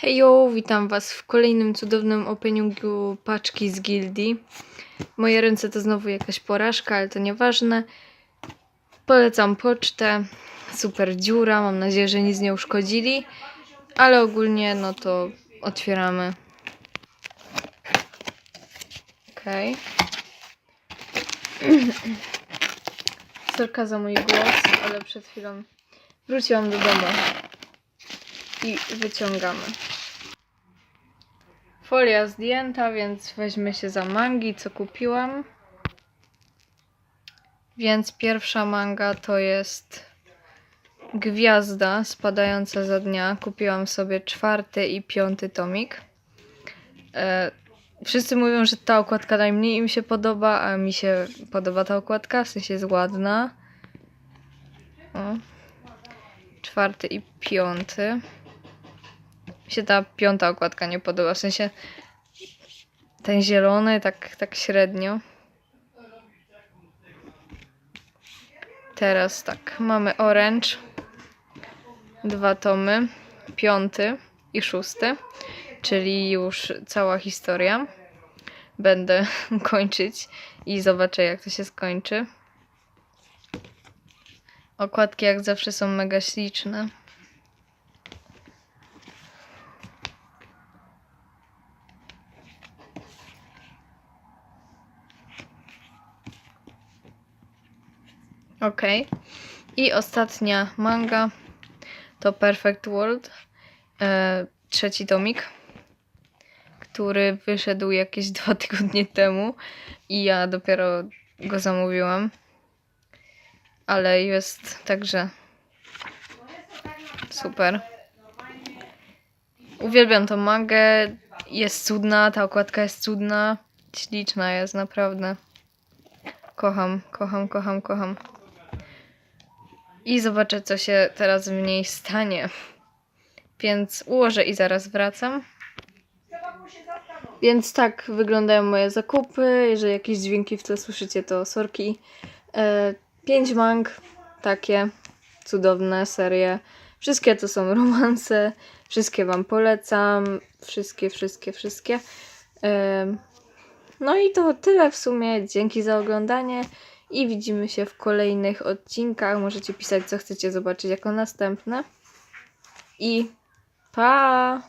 Hejo, witam Was w kolejnym cudownym openingu paczki z gildii. Moje ręce to znowu jakaś porażka, ale to nieważne. Polecam pocztę. Super dziura, mam nadzieję, że nic nie uszkodzili. Ale ogólnie, no to otwieramy. Okej. Sorka za mój głos, ale przed chwilą wróciłam do domu i wyciągamy. Folia zdjęta, więc weźmy się za mangi, co kupiłam. Więc pierwsza manga to jest Gwiazda spadająca za dnia. Kupiłam sobie czwarty i piąty tomik. E, wszyscy mówią, że ta okładka najmniej im się podoba, a mi się podoba ta okładka, w sensie jest ładna. O. Czwarty i piąty się ta piąta okładka nie podoba. W sensie ten zielony tak, tak średnio. Teraz tak, mamy orange. Dwa tomy. Piąty i szósty. Czyli już cała historia. Będę kończyć i zobaczę jak to się skończy. Okładki jak zawsze są mega śliczne. Ok. I ostatnia manga to Perfect World. E, trzeci tomik, który wyszedł jakieś dwa tygodnie temu i ja dopiero go zamówiłam. Ale jest także super. Uwielbiam tą mangę. Jest cudna, ta okładka jest cudna. Śliczna jest, naprawdę. Kocham, kocham, kocham, kocham. I zobaczę, co się teraz w niej stanie. Więc ułożę i zaraz wracam. Więc tak wyglądają moje zakupy. Jeżeli jakieś dźwięki w tle słyszycie, to sorki. E, pięć mang, takie cudowne serie. Wszystkie to są romanse. Wszystkie Wam polecam. Wszystkie, wszystkie, wszystkie. E, no i to tyle w sumie. Dzięki za oglądanie i widzimy się w kolejnych odcinkach. Możecie pisać, co chcecie zobaczyć jako następne. I pa!